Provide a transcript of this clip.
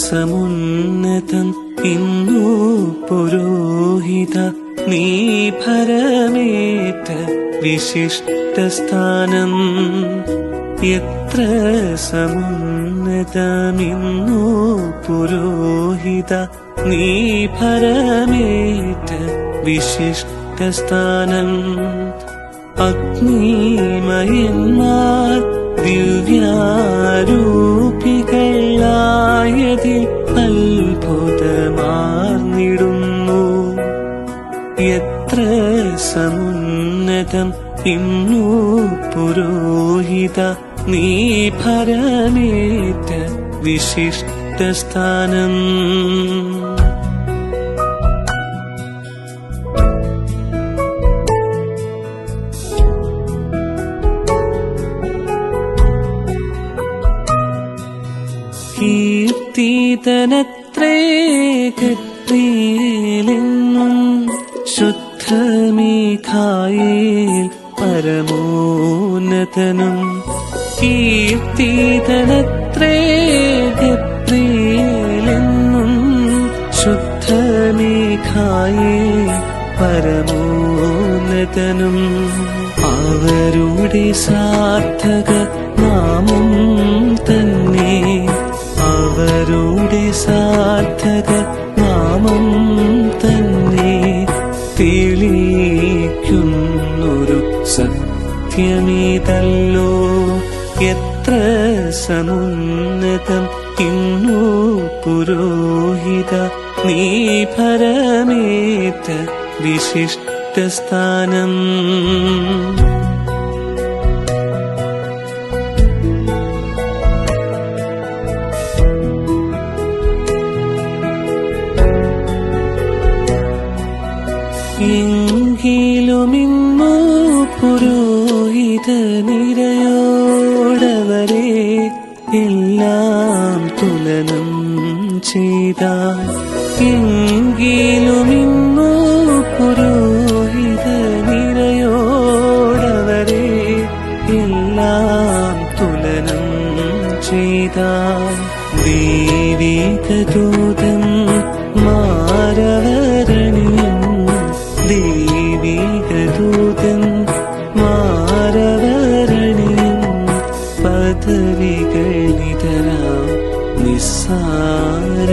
സമുന്നതം ഇന്നു പുരോഹിത നീ ഭരമേറ്റ വിശിഷ്ടസ്ഥാനം എത്ര സമുന്നതമിന്നു പുരോഹിത നീ ഭരമേറ്റ വിശിഷ്ടസ്ഥാനം അഗ്നിമയന്മാർ ദിവ്യാരൂപികളായതിൽ സമുന്നതം ഇന്നു പുരോഹിത നീ ഭരമേറ്റ വിശിഷ്ടസ്ഥാനം കീർത്തിതനത്രേ ഗത്രിയിലെന്നും ശുദ്ധമീഖായേൽ പരമോന്നതനും കീർത്തിതനത്രേ ഗത്രിയിലെന്നും ശുദ്ധമീഖായേൽ പരമോന്നതനും അവരുടെ സാർത്ഥക നാമം തന്നെ അവരുടെ സാർത്ഥക നാമം തെളിയിക്കുന്നൊരു സത്യമീതല്ലോ. എത്ര സമുന്നതം ഇന്നു പുരോഹിത നീ ഭരമേറ്റ വിശിഷ്ടസ്ഥാനം എങ്കിലുമിന്നു പുരോഹിത നിരയോടവരെ എല്ലാം തുലനം ചെയ്ത എങ്കിലുമിന്നു പുരോഹിത നിരയോടവരെ എല്ലാം തുലനം ചെയ്ത ദൈവിക മരുതൻ മാരവരണി പദവികൾ നിതരാം നിസ്സാരങ്ങൾ.